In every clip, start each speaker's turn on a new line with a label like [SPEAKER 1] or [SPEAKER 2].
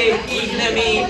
[SPEAKER 1] की नमी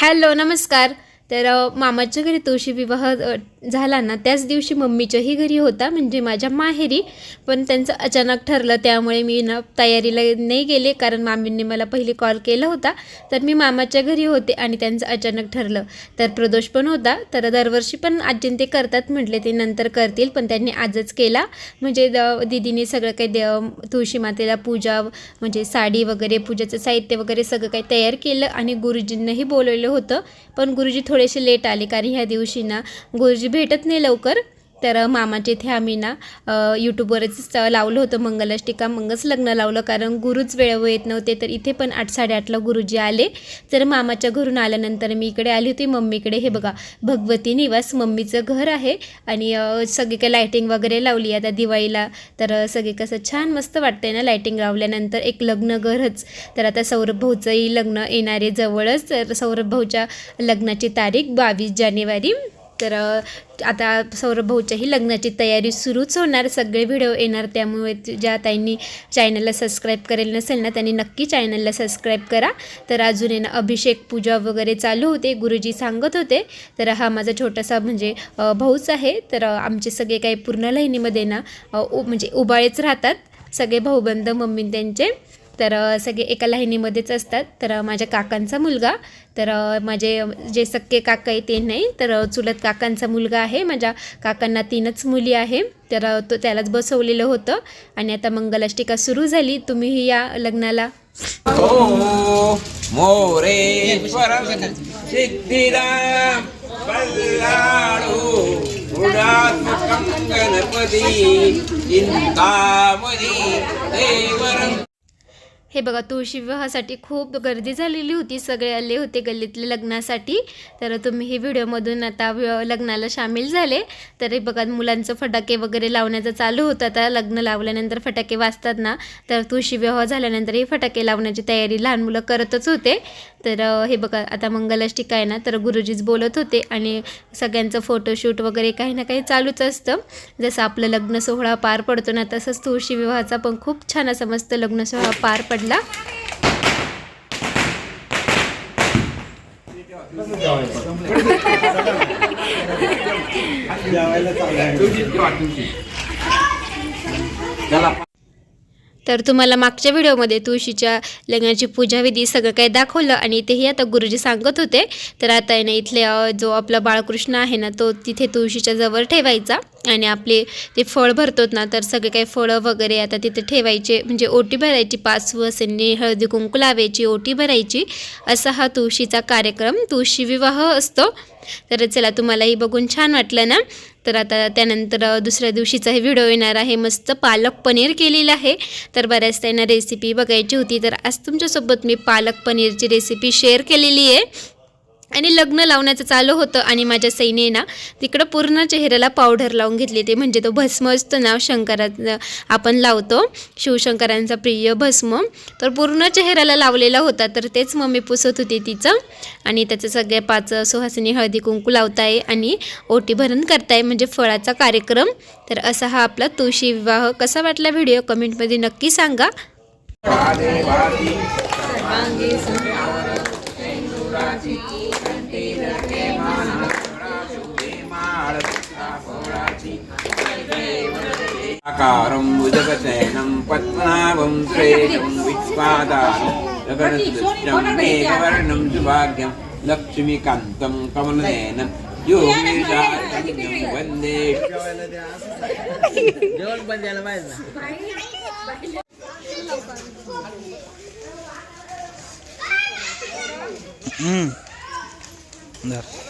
[SPEAKER 2] हॅलो नमस्कार. तर मामाच्या घरी तुळशी विवाह झाला ना त्याच दिवशी मम्मीच्याही घरी होता म्हणजे माझ्या माहेरी. पण त्यांचं अचानक ठरलं त्यामुळे मी ना तयारीला नाही गेले कारण मामींनी मला पहिले कॉल केला होता. तर मी मामाच्या घरी होते आणि त्यांचं अचानक ठरलं. तर प्रदोष पण होता. तर दरवर्षी पण आजीन ते करतात म्हटले ते नंतर करतील पण त्यांनी आजच केला. म्हणजे द दिदीने सगळं काही देव तुळशी मातेला पूजा म्हणजे साडी वगैरे पूजेचं साहित्य वगैरे सगळं काही तयार केलं आणि गुरुजींनाही बोलवलं होतं. पण गुरुजी थोडेसे लेट आले कारण ह्या दिवशी ना गुरुजी भेटत नाही लवकर. तर मामाच्या इथे आम्ही ना यूट्यूबवरच लावलं होतं मंगलाष्टिका मंगच लग्न लावलं. कारण गुरुच वेळेवर येत नव्हते तर इथे पण आठ साडेआठला गुरुजी आले. तर मामाच्या घरून आल्यानंतर मी इकडे आली होती. मम्मीकडे हे बघा भगवती निवास मम्मीचं घर आहे. आणि सगळी काही लायटिंग वगैरे लावली आता दिवाळीला. तर सगळी सगळे कसं छान मस्त वाटतंय ना लायटिंग लावल्यानंतर. एक लग्न घरच. तर आता सौरभ भाऊचंही लग्न येणारे जवळच. तर सौरभ भाऊच्या लग्नाची तारीख बावीस जानेवारी. तर आता सौरभ भाऊच्याही लग्नाची तयारी सुरूच होणार. सगळे व्हिडिओ येणार त्यामुळे ज्या ताईंनी चॅनलला सबस्क्राईब करेल नसेल ना त्यांनी नक्की चॅनलला सबस्क्राईब करा. तर अजून ना अभिषेक पूजा वगैरे चालू होते गुरुजी सांगत होते. तर हा माझा छोटासा म्हणजे भाऊच आहे. तर आमचे सगळे काही पूर्ण लाईनीमध्ये ना उ- म्हणजे उबाळेच राहतात. सगळे भाऊबंद मम्मी त्यांचे. तर सगळे एका लाहिनीमध्येच असतात. तर माझ्या काकांचा मुलगा. तर माझे जे सक्के काका आहे ते नाही. तर चुलत काकांचा मुलगा आहे. माझ्या काकांना तीनच मुली आहे. तर तो त्यालाच बसवलेलं होतं. आणि आता मंगलाष्टिका सुरू झाली. तुम्हीही या लग्नाला.
[SPEAKER 1] गणपती चिंतामणी
[SPEAKER 2] हे बघा तुळशी विवाहासाठी खूप गर्दी झालेली होती. सगळे आले होते गल्लीतले लग्नासाठी. तर तुम्ही हे व्हिडिओमधून आता लग्नाला सामील झाले. तर हे बघा मुलांचं फटाके वगैरे लावण्याचं चालू होतं. आता लग्न लावल्यानंतर फटाके वाजतात ना तर तुळशी विवाह झाल्यानंतर हे फटाके लावण्याची तयारी लहान मुलं करतच होते. तर हे बघा आता मंगलाष्टिका आहे ना तर गुरुजीच बोलत होते आणि सगळ्यांचं फोटोशूट वगैरे काही ना काही चालूच असतं. जसं आपलं लग्न सोहळा पार पडतो ना तसंच तुळशी विवाहाचा पण खूप छान असं मस्त लग्न सोहळा पार पडला.
[SPEAKER 1] चला.
[SPEAKER 2] तर तुम्हाला मागच्या व्हिडिओमध्ये तुळशीच्या लग्नाची पूजाविधी सगळं काही दाखवलं आणि इथेही आता गुरुजी सांगत होते. तर आता आहे ना इथले जो आपला बाळकृष्ण आहे ना तो तिथे तुळशीच्या जवळ ठेवायचा आणि आपले ते फळ भरतोत ना तर सगळे काही फळं वगैरे आता तिथे ठेवायचे. म्हणजे ओटी भरायची पाच वसनी हळदी कुंकू लावायची ओटी भरायची. असा हा तुळशीचा कार्यक्रम तुळशी विवाह असतो. तर चला तुम्हालाही बघून छान वाटलं ना? तर आता त्यानंतर दुसऱ्या दिवशीचा हे व्हिडिओ येणार आहे. मस्त पालक पनीर केलेलं आहे. तर बऱ्याच त्यांना रेसिपी बघायची होती. तर आज तुमच्यासोबत मी पालक पनीरची रेसिपी शेअर केलेली आहे. आणि लग्न लावण्याचं चालू होतं आणि माझ्या सैने ना तिकडं पूर्ण चेहऱ्याला पावडर लावून घेतली ते. म्हणजे तो भस्म नाव ना शंकराचं आपण लावतो. शिवशंकरांचा प्रिय भस्म. तर पूर्ण चेहऱ्याला लावलेला होता. तर तेच मम्मी पुसत होती तिचं. आणि त्याचं सगळ्या पाच सुहासिनी हळदी कुंकू लावताय आणि ओटी भरण करताय. म्हणजे फळाचा कार्यक्रम. तर असा हा आपला तुळशी विवाह. कसा वाटला व्हिडिओ? कमेंटमध्ये नक्की सांगा.
[SPEAKER 1] ആകാരം ഭുജകശയനം പത്മനാഭം ശ്രേയം വിസ്വാദാനം ഗഗനസുദൃഷ്ടം മേഘവർണം സുഭാഗ്യം
[SPEAKER 3] ലക്ഷ്മികാന്തം കമലനേനം വന്ദേ Mm. Yes.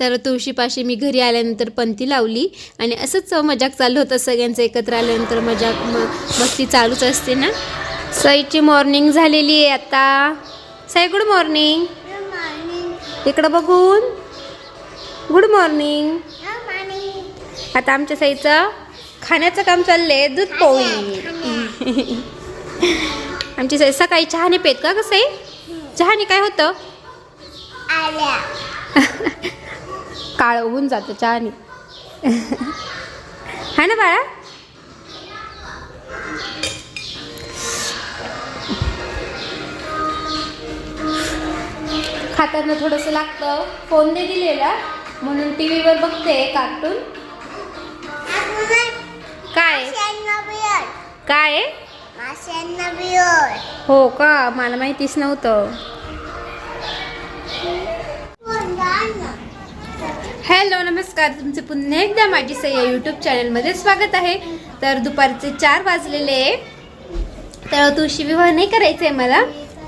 [SPEAKER 2] तर तुळशीपाशी मी घरी आल्यानंतर पंथी लावली आणि असंच मजाक चालू होतं सगळ्यांचं एकत्र आल्यानंतर मजाक म मस्ती चालूच असते ना. सईची मॉर्निंग झालेली आहे आता. साई गुड मॉर्निंग इकडं बघून. गुड मॉर्निंग आता आमच्या साईचं खाण्याचं काम चाललंय दूध पोळी. आमची साई सकाळी चहाने पेत का कसं आहे चहाने काय होतं? काळ होऊन जातं चहाने. हा ना बाळा? खाताना थोडंसं लागतं. फोन नाही दिलेला म्हणून टी व्हीवर बघते कार्टून काय? काय? हो का? मला माहितीच नव्हतं. हॅलो नमस्कार. तुमचे पुन्हा एकदा माझी सह्या यूट्यूब चॅनलमध्ये स्वागत आहे. तर दुपारचे चार वाजलेले आहे. तर तुळशी विवाह नाही करायचं आहे मला.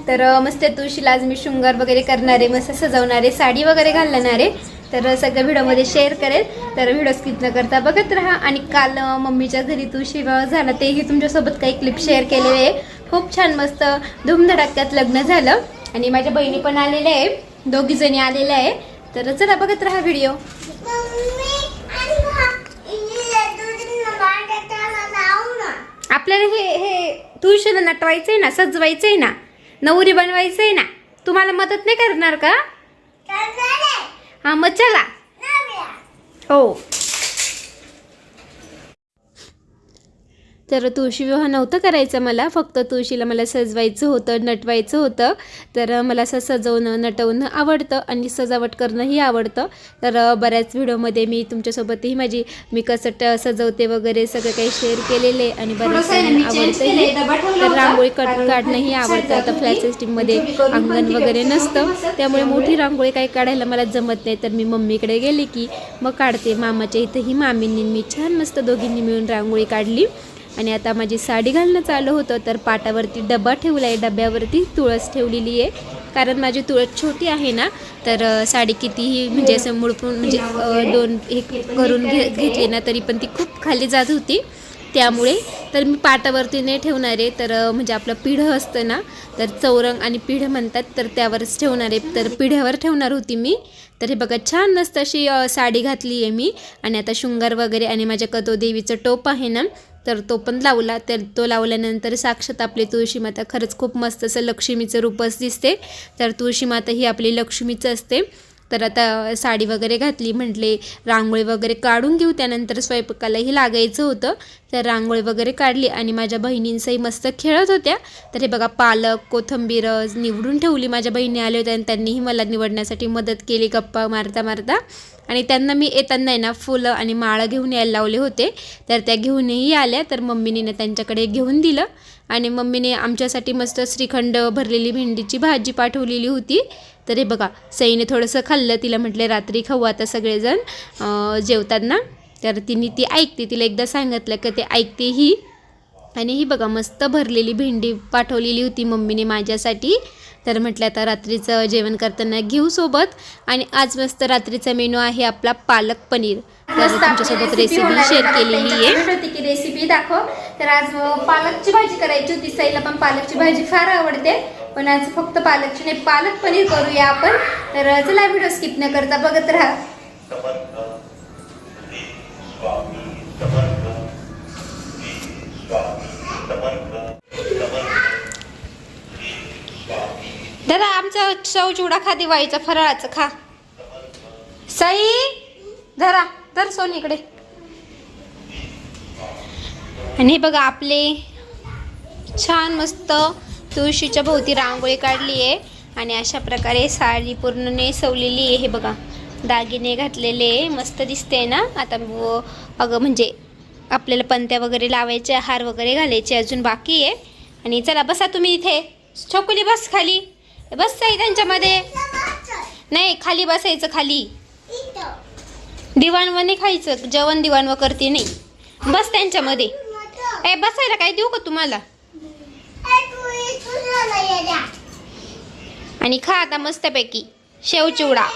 [SPEAKER 2] तर मस्त तुळशीला आज मी शृंगार वगैरे करणारे मस्त सजवणारे साडी वगैरे घालणारे. तर सगळं व्हिडिओमध्ये शेअर करेल. तर व्हिडिओ स्किप न करता बघत राहा. आणि काल मम्मीच्या घरी तुळशी विवाह झाला. तेही तुमच्यासोबत काही क्लिप शेअर केलेले आहे. खूप छान मस्त धुमधडाक्यात लग्न झालं. आणि माझ्या बहिणी पण आलेल्या आहे. दोघीजणी आलेल्या आहे. तर चला बघत राहा व्हिडिओ आपल्याला हे हे तुळशीला नटवायचंय ना सजवायचंय ना नवरी बनवायचंय ना तुम्हाला मदत नाही करणार का? हा मग चला. हो. तर तुळशी विवाह नव्हतं करायचं मला. फक्त तुळशीला मला सजवायचं होतं नटवायचं होतं. तर मला असं सजवणं नटवणं आवडतं आणि सजावट करणंही आवडतं. तर बऱ्याच व्हिडिओमध्ये मी तुमच्यासोबतही माझी मी कसं सजवते वगैरे सगळं काही शेअर केलेले आणि बऱ्याच आवडतंही. तर रांगोळी कट काढणंही आवडतं. आता फ्लॅट सिस्टीममध्ये अंगण वगैरे नसतं. त्यामुळे मोठी रांगोळी काही काढायला मला जमत नाही. तर मी मम्मीकडे गेले की मग काढते. मामाच्या इथंही मामींनी मी छान मस्त दोघींनी मिळून रांगोळी काढली. आणि आता माझी साडी घालणं चालू होतं तर पाटावरती डबा ठेवला आहे डब्यावरती तुळस ठेवलेली आहे. कारण माझी तुळस छोटी आहे ना तर साडी कितीही म्हणजे असं मुडपून म्हणजे दोन हे करून घे घेतली ना तरी पण ती खूप खाली जात होती. त्यामुळे तर मी पाटावरती नाही ठेवणार आहे. तर म्हणजे आपलं पिढं असतं ना तर चौरंग आणि पिढं म्हणतात तर त्यावरच ठेवणार आहे. तर पिढ्यावर ठेवणार होती मी. तर हे बघा छान मस्त अशी साडी घातली आहे मी. आणि आता शृंगार वगैरे आणि माझ्या कतो देवीचं टोप आहे ना तर तो पण लावला. तर तो लावल्यानंतर साक्षात आपली तुळशी माता खरंच खूप मस्त असं लक्ष्मीचं रूपच दिसते. तर तुळशी माता ही आपली लक्ष्मीचं असते. तर आता साडी वगैरे घातली म्हटले रांगोळी वगैरे काढून घेऊ. त्यानंतर स्वयंपाकालाही लागायचं होतं. तर रांगोळी वगैरे काढली आणि माझ्या बहिणींचाही मस्त खेळत होत्या. तर हे बघा पालक कोथंबीर निवडून ठेवली माझ्या बहिणी आल्या होत्या आणि त्यांनीही मला निवडण्यासाठी मदत केली गप्पा मारता मारता. आणि त्यांना मी येताना आहे ना फुलं आणि माळं घेऊन यायला लावले होते. तर त्या घेऊनही आल्या. तर मम्मीने त्यांच्याकडे घेऊन दिलं. आणि मम्मीने आमच्यासाठी मस्त श्रीखंड भरलेली भेंडीची भाजी पाठवलेली होती. तर हे बघा सईने थोडंसं खाल्लं. तिला म्हटलं रात्री खाऊ आता सगळेजण. जेवताना. तर तिने ती ऐकते. तिला एकदा सांगितलं का ते ऐकतेही आणि ही बघा मस्त भरलेली भेंडी पाठवलेली होती मम्मीने माझ्यासाठी. तर म्हटलं आता रात्रीचं जेवण करताना घेऊ सोबत. आणि आज मस्त रात्रीचा मेनू आहे आपला पालक पनीर. तर तुमच्यासोबत रेसिपी शेअर केलेली आहे. होती की रेसिपी दाखव. तर आज पालकची भाजी करायची होती. साईला पण पालकची भाजी फार आवडते. पण आज फक्त पालकची नाही पालक पनीर करूया आपण. तर चला व्हिडिओ स्किप न करता बघत राहा. दादा आमचा चव चिवडा खा दिवाळीचा फराळाचं खा. सई धरा धर सोन इकडे. आणि हे बघा आपले छान मस्त तुळशीच्या भोवती रांगोळी काढली आहे. आणि अशा प्रकारे साडी पूर्ण नेसवलेली आहे हे बघा. दागिने घातलेले मस्त दिसते ना. आता अगं म्हणजे आपल्याला पंत्या वगैरे लावायचे हार वगैरे घालायचे अजून बाकी आहे. आणि चला बसा तुम्ही इथे. छोकुली बस खाली. बस ताई त्यांच्यामध्ये. नाही खाली बसायचं खाली. दिवाणव नाही खायचं जेवण दिवाणव करते नाही. बस त्यांच्यामध्ये. ए बसायला काय देऊ का तुम्हाला? आणि खा आता मस्तपैकी. शेव चिवडा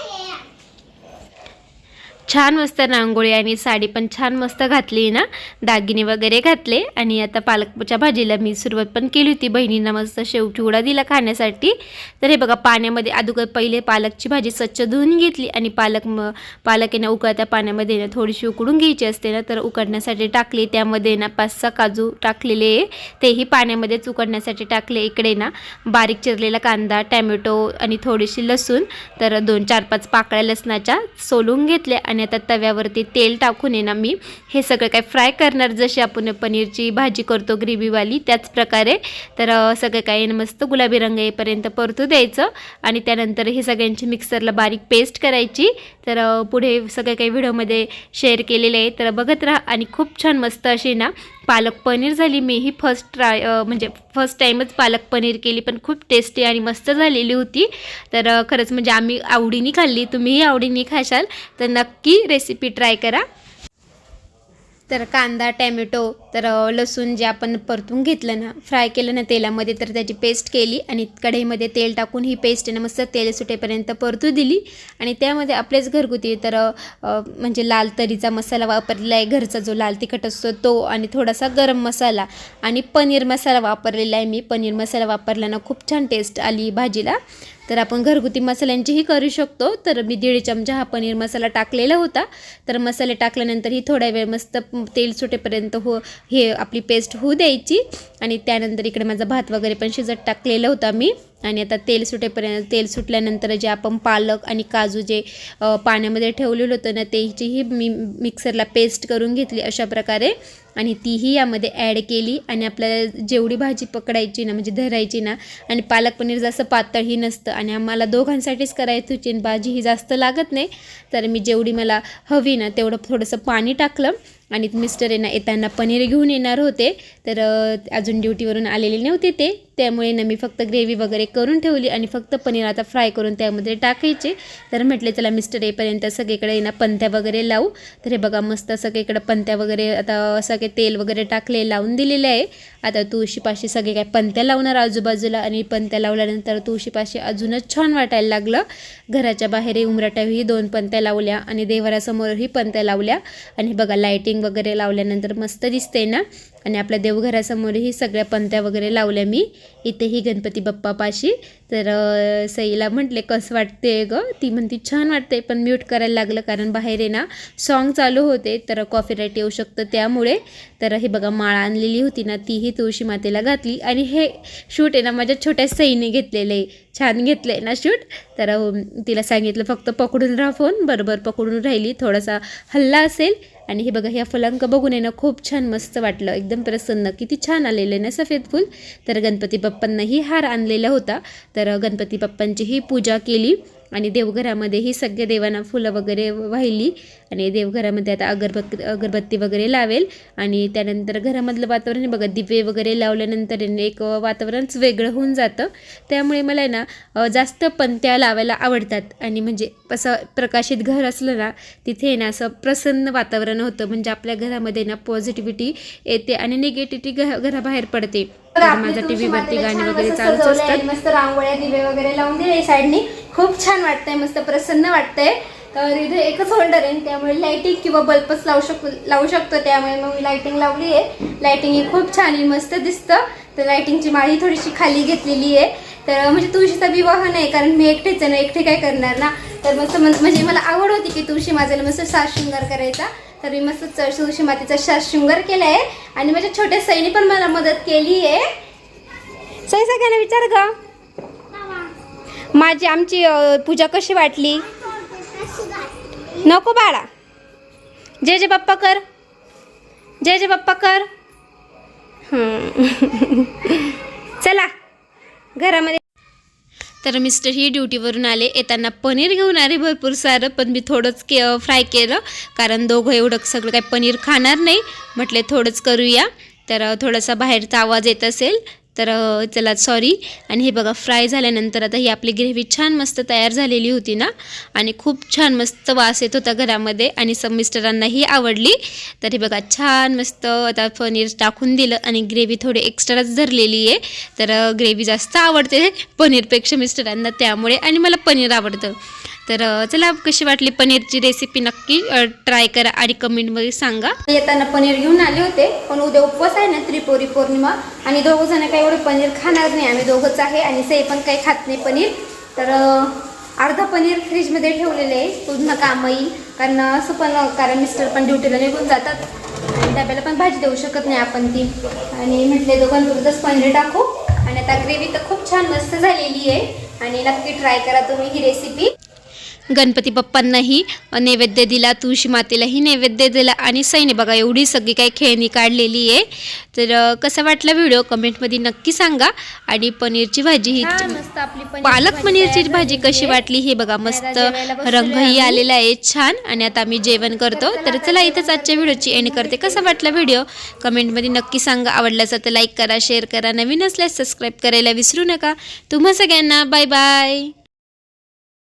[SPEAKER 2] छान मस्त रांगोळी आणि साडी पण छान मस्त घातली ना. दागिने वगैरे घातले आणि आता पालकच्या भाजीला मी सुरुवात पण केली होती. बहिणींना मस्त शेव चिवडा दिला खाण्यासाठी. तर हे बघा पाण्यामध्ये अगोदर पहिले पालकची भाजी स्वच्छ धुवून घेतली आणि पालक म पालक आहे ना उकळत्या पाण्यामध्ये ना थोडीशी उकडून घ्यायची असते ना तर उकडण्यासाठी टाकली. त्यामध्ये ना पाच सहा काजू टाकलेले तेही पाण्यामध्येच उकडण्यासाठी टाकले. इकडे ना बारीक चिरलेला कांदा टॅमॅटो आणि थोडीशी लसूण तर दोन चार पाच पाकळ्या लसणाच्या सोलून घेतल्या आणि आणि आता तव्यावरती तेल टाकून आहे ना मी हे सगळं काय फ्राय करणार जशी आपण पनीरची भाजी करतो ग्रेव्हीवाली त्याच प्रकारे. तर सगळं काही ना मस्त गुलाबी रंग येईपर्यंत परतू द्यायचं. आणि त्यानंतर हे सगळ्यांची मिक्सरला बारीक पेस्ट करायची. तर पुढे सगळं काही व्हिडिओमध्ये शेअर केलेले आहे. तर बघत राहा आणि खूप छान मस्त अशी ना पालक पनीर झाली. मी ही फर्स्ट ट्राय म्हणजे फर्स्ट टाईमच पालक पनीर केली पण खूप टेस्टी आणि मस्त झालेली होती. तर खरंच म्हणजे आम्ही आवडीने खाल्ली. तुम्हीही आवडीने खाशाल. तर नक्की रेसिपी ट्राय करा. तर कांदा टॅमॅटो तर लसूण जे आपण परतून घेतलं ना फ्राय केलं ना तेलामध्ये तर त्याची पेस्ट केली आणि कढईमध्ये तेल टाकून ही पेस्ट आहे ना मस्त तेल सुटेपर्यंत परतू दिली. आणि त्यामध्ये आपलेच घरगुती तर म्हणजे लाल तरीचा मसाला वापरलेला आहे घरचा जो लाल तिखट असतो तो आणि थोडासा गरम मसाला आणि पनीर मसाला वापरलेला आहे मी. पनीर मसाला वापरल्यानं खूप छान टेस्ट आली भाजीला. तर आपण घरगुती मसाल्यांचीही करू शकतो. तर मी दीड चमचा हा पनीर मसाला टाकलेला होता. तर मसाले टाकल्यानंतर ही थोड्या वेळ मस्त तेल सुटेपर्यंत हो हे आपली पेस्ट होऊ द्यायची. आणि त्यानंतर इकडे माझा भात वगैरे पण शिजत टाकलेला होता मी. आणि आता तेल सुटेपर्यंत तेल सुटल्यानंतर जे आपण पालक आणि काजू जे पाण्यामध्ये ठेवलेलं होतं ना त्याचीही मी मिक्सरला पेस्ट करून घेतली अशा प्रकारे. आणि तीही यामध्ये ॲड केली. आणि आपल्याला जेवढी भाजी पकडायची ना म्हणजे धरायची ना आणि पालक पनीर जास्त पातळही नसतं. आणि आम्हाला दोघांसाठीच करायची होती आणि भाजी ही जास्त लागत नाही. तर मी जेवढी मला हवी ना तेवढं थोडंसं पाणी टाकलं. आणि मिस्टर यांना येताना पनीर घेऊन येणार होते. तर अजून ड्युटीवरून आलेले नव्हते ते. त्यामुळे ना मी फक्त ग्रेव्ही वगैरे करून ठेवली आणि फक्त पनीर आता फ्राय करून त्यामध्ये टाकायचे. तर म्हटले चला मिस्टर येईपर्यंत सगळीकडे ना पंत्या वगैरे लावू. तर हे बघा मस्त सगळीकडे पंत्या वगैरे आता सगळे तेल वगैरे टाकले लावून दिलेले आहे. आता तुळशीपाशी सगळे काय पंत्या लावणार आजूबाजूला आणि पंत्या लावल्यानंतर तुळशीपाशी अजूनच छान वाटायला लागलं. घराच्या बाहेरही उमराट्याही दोन पंत्या लावल्या आणि देवाऱ्यासमोरही पंत्या लावल्या. आणि बघा लायटिंग लाईटिंग वगैरे लावल्यानंतर मस्त दिसते ना? आणि आपल्या देवघरासमोरही सगळ्या पंत्या वगैरे लावल्या मी. इथेही गणपती बाप्पापाशी. तर सईला म्हटले कसं वाटते ग? ती म्हणती छान वाटते पण म्यूट करायला लागलं कारण बाहेर आहे ना सॉन्ग चालू होते तर कॉफी राईट येऊ शकतं त्यामुळे. तर हे बघा माळा आणलेली होती ना तीही तुळशी मातेला घातली. आणि हे शूट आहे ना माझ्या छोट्या सईने घेतलेलं आहे छान घेतलं आहे ना शूट तर तिला सांगितलं फक्त पकडून राहा फोन बरोबर पकडून राहिली. थोडासा हल्ला असेल आणि हे बघा ह्या फुलांक बघून आहे ना खूप छान मस्त वाटलं. एकदम प्रसन्न. किती छान आलेलं आहे ना सफेद फूल. तर गणपती बाप्पांनाही हार आणलेला होता. तर गणपती बाप्पांची ही पूजा केली. आणि देवघरामध्येही सगळ्या देवांना फुलं वगैरे वाहिली आणि देवघरामध्ये आता अगरबत्ती अगरबत्ती वगैरे लावेल. आणि त्यानंतर घरामधलं वातावरण बघा दिवे वगैरे लावल्यानंतर एक वातावरणच वेगळं होऊन जातं. त्यामुळे मला आहे ना जास्त पंत्या लावायला आवडतात. आणि म्हणजे असं प्रकाशित घर असलं ना तिथे ना असं प्रसन्न वातावरण होतं. म्हणजे आपल्या घरामध्ये ना पॉझिटिव्हिटी येते आणि निगेटिव्हिटी घ घराबाहेर पडते. तर माझ्या टी व्हीवरती गाणी वगैरे चालूच असतात.
[SPEAKER 4] मस्त रांगोळ्या दिवे वगैरे लावून दिले साईडनी खूप छान वाटतंय मस्त प्रसन्न वाटतंय. तर इथे एकच होल्डर आहे त्यामुळे लाईटिंग किंवा बल्बच लावू शकतो लावू शकतो. त्यामुळे मग मी लाईटिंग लावली आहे. लाईटिंग ही खूप छान आहे मस्त दिसतं. तर लाईटिंगची माळी थोडीशी खाली घेतलेली आहे. तर म्हणजे तुळशीचा विवाह नाही कारण मी एकटेच आहे ना एकटे काय करणार ना? तर मस्त म्हण- म्हणजे मला आवड होती की तुळशी माझ्याला मस्त साज शृंगार करायचा. तर मी मस्त तुळशी मातेचा साज शृंगार केला आहे आणि माझ्या छोट्या सईने पण मला मदत केली आहे. सई सगळ्यांना विचार ग. माझी आमची पूजा कशी वाटली? नको बाळा. जय जे बाप्पा कर. जय जे बाप्पा कर. चला. घरामध्ये
[SPEAKER 2] तर मिस्टर ही ड्युटीवरून आले. येताना पनीर घेऊन आले भरपूर सारं पण मी थोडंच के फ्राय केलं. कारण दोघं एवढं सगळं काही पनीर खाणार नाही. म्हटले थोडंच करूया. तर थोडासा बाहेरचा आवाज येत असेल. तर चला सॉरी आणि हे बघा फ्राय झाल्यानंतर आता ही आपली ग्रेव्ही छान मस्त तयार झालेली होती ना? आणि खूप छान मस्त वास येत होता घरामध्ये आणि सब मिस्टरांनाही आवडली. तर हे बघा छान मस्त आता पनीर टाकून दिलं आणि ग्रेव्ही थोडी एक्स्ट्राच धरलेली आहे. तर ग्रेव्ही जास्त आवडते पनीरपेक्षा मिस्टरांना त्यामुळे आणि मला पनीर आवडतं. तर चला कशी वाटली पनीरची रेसिपी नक्की ट्राय करा आणि कमेंटमध्ये सांगा.
[SPEAKER 4] येताना पनीर घेऊन आले होते पण उद्या उपवास आहे ना त्रिपुरी पौर्णिमा आणि दोघं जण काही एवढे पनीर खाणार नाही. आम्ही दोघंच आहे आणि सई पण काही खात नाही पनीर. तर अर्धा पनीर फ्रीजमध्ये ठेवलेले आहे. पूर्ण काम येईल कारण असं पण कारण मिस्टर पण ड्युटीला निघून जातात. आणि डब्याला पण भाजी देऊ शकत नाही आपण ती. आणि म्हटले दोघांपुरतच पनीर टाकू. आणि आता ग्रेव्ही तर खूप छान मस्त झालेली आहे. आणि नक्की ट्राय करा तुम्ही ही रेसिपी
[SPEAKER 2] गणपती बाप्पांनाही नैवेद्य दिला तुळशी मातेलाही नैवेद्य दिला आणि सैने बघा एवढी सगळी काही खेळणी काढलेली आहे. तर कसा वाटला व्हिडिओ? कमेंटमध्ये नक्की सांगा. आणि पनीरची भाजी ही पालक पनीरची भाजी कशी. वाटली हे बघा मस्त रंगही. आलेला आहे छान. आणि आता आम्ही जेवण करतो. तर चला इथंच आजच्या व्हिडिओची एंड करते. कसा वाटला व्हिडिओ? कमेंटमध्ये नक्की सांगा. आवडल्यास तर लाईक करा शेअर करा. नवीन असल्यास सबस्क्राईब करायला विसरू नका. तुम्हा सगळ्यांना बाय बाय